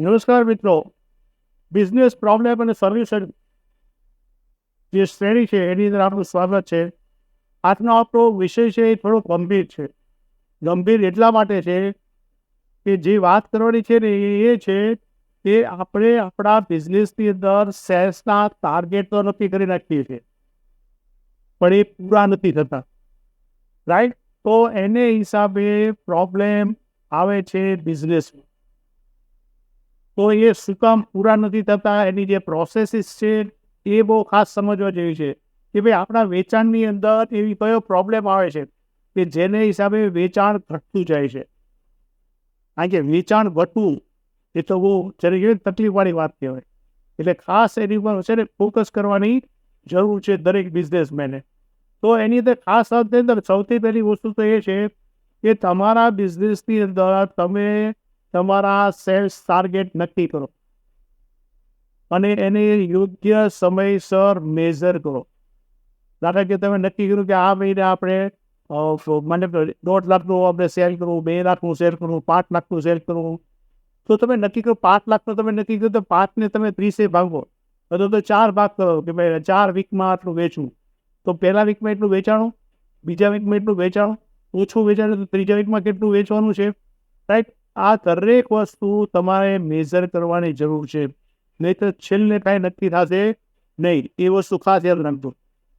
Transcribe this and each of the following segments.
નમસ્કાર મિત્રો. Business problem અને સોલ્યુશન જે શ્રેણી છે, એની અંદર આપનું સ્વાગત છે. આજનો આપણો વિષય છે એ થોડો ગંભીર છે. ગંભીર એટલા માટે છે કે જે વાત કરવાની છે ને એ છે કે આપણે આપણા બિઝનેસની અંદર સેલ્સના ટાર્ગેટ તો નક્કી કરી નાખીએ છીએ. પણ એ પૂરા નથી થતા. રાઈટ તો એને હિસાબે પ્રોબ્લેમ આવે છે બિઝનેસમાં તો એ શું કામ પૂરા નથી થતા, એની જે પ્રોસેસીસ છે, એ બહુ ખાસ સમજવા જેવી છે કે ભાઈ આપણા વેચાણની અંદર એવી કયો પ્રોબ્લેમ આવે છે કે જેને હિસાબે વેચાણ ઘટતું જાય છે. કારણ કે વેચાણ ઘટવું એ તો બહુ જ્યારે કેવી તકલીફવાળી વાત કહેવાય. એટલે ખાસ એની ઉપર છે ને ફોકસ કરવાની જરૂર છે દરેક બિઝનેસમેને તો એની અંદર ખાસ અંદર સૌથી પહેલી વસ્તુ તો એ છે કે તમારા બિઝનેસની અંદર તમે તમારા સેલ્સ ટાર્ગેટ નક્કી કરો. અને એને યોગ્ય સમયસર મેઝર કરો. દાખલા કે તમે નક્કી કર્યું કે આ મહિને આપણે મને દોઢ લાખનું આપણે સેલ કરવું, બે લાખનું સેલ કરવું, પાંચ લાખનું સેલ કરવું. તો તમે નક્કી કરો પાંચ લાખનું તમે નક્કી કરો તો પાંચને તમે ત્રીસે ભાગો. અથવા તો ચાર ભાગ કરો કે ભાઈ ચાર વીકમાં આટલું વેચવું. તો પહેલા વીકમાં એટલું વેચાણું, બીજા વીકમાં એટલું વેચાણું, ઓછું વેચાણ તો ત્રીજા વીકમાં કેટલું વેચવાનું છે? રાઈટ આ દરેક વસ્તુ તમારે મેઝર કરવાની જરૂર છે. નહીં તો છેલ્લે કાંઈ નક્કી થશે નહીં. એ વસ્તુ ખાસ યાદ રાખજો.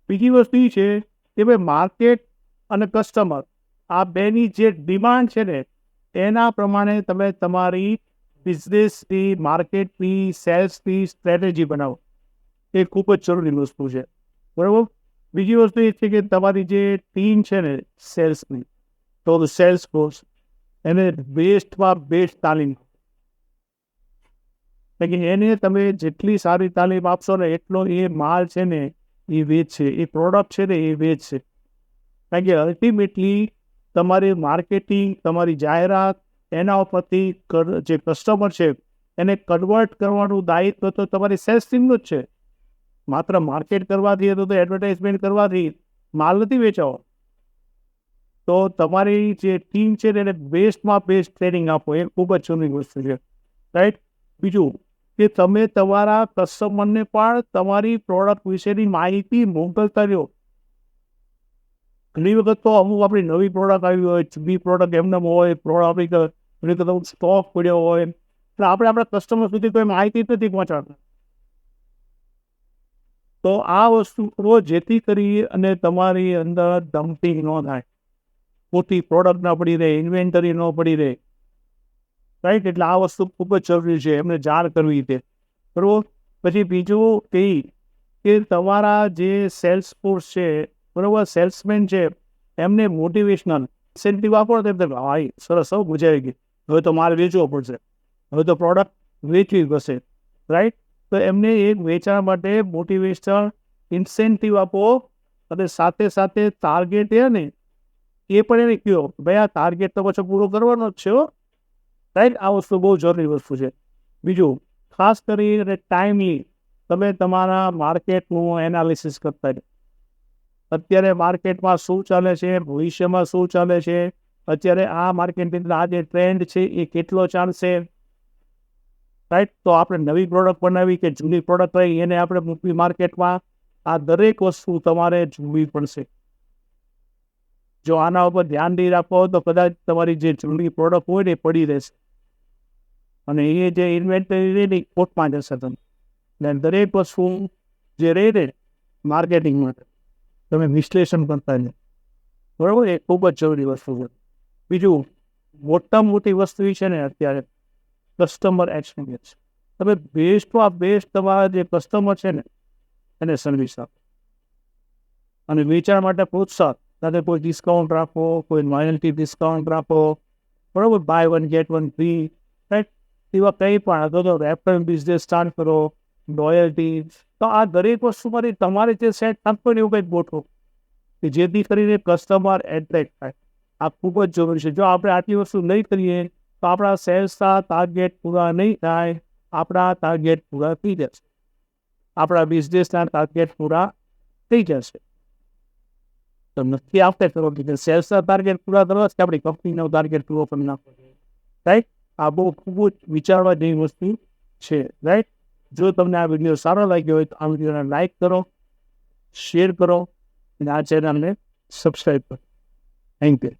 બીજી વસ્તુ એ છે કે ભાઈ માર્કેટ અને કસ્ટમર આ બેની જે ડિમાન્ડ છે ને, એના પ્રમાણે તમે તમારી બિઝનેસની માર્કેટની સેલ્સની સ્ટ્રેટેજી બનાવો. એ ખૂબ જ જરૂરી વસ્તુ છે. બરાબર? બીજી વસ્તુ એ છે કે તમારી જે ટીમ છે ને સેલ્સની તો સેલ્સ ફોર્સ એને બેસ્ટમાં બેસ્ટ તાલીમ. કે એને તમે જેટલી સારી તાલીમ આપશો ને એટલો એ માલ છે ને એ વેચશે, એ પ્રોડક્ટ છે ને એ વેચશે. કારણ કે અલ્ટિમેટલી તમારી માર્કેટિંગ તમારી જાહેરાત એના ઉપરથી જે કસ્ટમર છે, એને કન્વર્ટ કરવાનું દાયિત્વ તો તમારી સેલ્સ ટીમનું જ છે. માત્ર માર્કેટ કરવાથી તો એડવર્ટાઇઝમેન્ટ કરવાથી માલ નથી વેચાવો. તો તમારી જે ટીમ છે એને બેસ્ટમાં બેસ્ટ ટ્રેનિંગ આપો, એ ખૂબ જ જૂની વસ્તુ છે. રાઈટ બીજું કે તમે તમારા કસ્ટમરને પણ તમારી પ્રોડક્ટ વિશેની માહિતી મોકલતા રહ્યો. ઘણી વખત તો અમુક આપણી નવી પ્રોડક્ટ આવી હોય, જૂની પ્રોડક્ટ એમને હોય પ્રોડક્ટ આપણી ઘણી સ્ટોક પડ્યો હોય. એટલે આપણે આપણા કસ્ટમર સુધી કોઈ માહિતી નથી પહોંચાડતા. તો આ વસ્તુ કરો, જેથી કરી અને તમારી અંદર ડમ્પિંગ ન થાય. ખોટી પ્રોડક્ટ ન પડી રહે ઇન્વેન્ટરી ન પડી રહે. રાઈટ એટલે આ વસ્તુ ખૂબ જ જરૂરી છે, એમને જાણ કરવી તે બરાબર? પછી બીજું એ કે તમારા જે સેલ્સ ફોર્સ છે, બરાબર? સેલ્સમેન છે, એમને મોટિવેશનલ ઇન્સેન્ટિવ આપો તો એમ હા સરસ સૌ બુજાવી ગઈ. હવે તો મારે વેચવો પડશે. હવે તો પ્રોડક્ટ વેચવી પડશે. રાઈટ તો એમને એક વેચાણ માટે મોટિવેશનલ ઇન્સેન્ટિવ આપો અને સાથે સાથે ટાર્ગેટ એ ને એ પણ એને કહો ભાઈ આ ટાર્ગેટ તો પછી પૂરો કરવાનો જ છે રાઈટ આ વસ્તુ બહુ જરૂરી વસ્તુ છે. બીજું, ખાસ કરીને ટાઈમલી તમે તમારા માર્કેટનું એનાલિસિસ કરતા અત્યારે માર્કેટમાં શું ચાલે છે, ભવિષ્યમાં શું ચાલે છે, અત્યારે આ માર્કેટની અંદર આ જે ટ્રેન્ડ છે એ કેટલો ચાલશે? રાઈટ તો આપણે નવી પ્રોડક્ટ બનાવી કે જૂની પ્રોડક્ટ હોય એને આપણે મૂકવી માર્કેટમાં આ દરેક વસ્તુ તમારે જોવી પડશે. જો આના ઉપર ધ્યાન નહીં રાખો તો કદાચ તમારી જે જૂની પ્રોડક્ટ હોય ને પડી રહેશે. અને એ જે ઇન્વેન્ટરી રહે ને કોટમાં જશે તમે એટલે દરેક વસ્તુ જે રહે ને માર્કેટિંગ માટે, તમે વિશ્લેષણ કરતા ને બરાબર? એ ખૂબ જ જરૂરી વસ્તુ છે. બીજું મોટામાં મોટી વસ્તુ છે ને અત્યારે કસ્ટમર એક્સપિરિયન્સ તમે બેસ્ટમાં બેસ્ટ તમારા જે કસ્ટમર છે ને, એને સર્વિસ આપો. અને વેચાણ માટે પ્રોત્સાહન સાથે કોઈ ડિસ્કાઉન્ટ રાખો કોઈ લોયલ્ટી ડિસ્કાઉન્ટ રાખો બરાબર buy one get one free right એવા કંઈ પણ અથવા તો રેફરલ બિઝનેસ સ્ટાર્ટ કરો લોયલ્ટી તો આ દરેક વસ્તુમાંથી તમારે જે સેટ આપવો ને એવું કંઈક ગોઠવો. કે જેથી કરીને કસ્ટમર એટ્રેક્ટ થાય. આ ખૂબ જ જરૂરી છે. જો આપણે આટલી વસ્તુ નહીં કરીએ, તો આપણા સેલ્સના ટાર્ગેટ પૂરા નહીં થાય. આપણા ટાર્ગેટ પૂરા થઈ જશે. આપણા બિઝનેસના ટાર્ગેટ પૂરા થઈ જશે. તો નથી આવતા કરો કે સેલ્સના ટાર્ગેટ પૂરા કરવા કે આપણી કંપનીનો ટાર્ગેટ પૂરો કરી નાખવો રાઈટ આ બહુ ખૂબ જ વિચારવા જેવી વસ્તુ છે રાઈટ જો તમને આ વીડિયો સારો લાગ્યો હોય તો આ વિડીયોને લાઈક કરો શેર કરો અને આ ચેનલને સબસ્ક્રાઈબ કરો થેન્ક યુ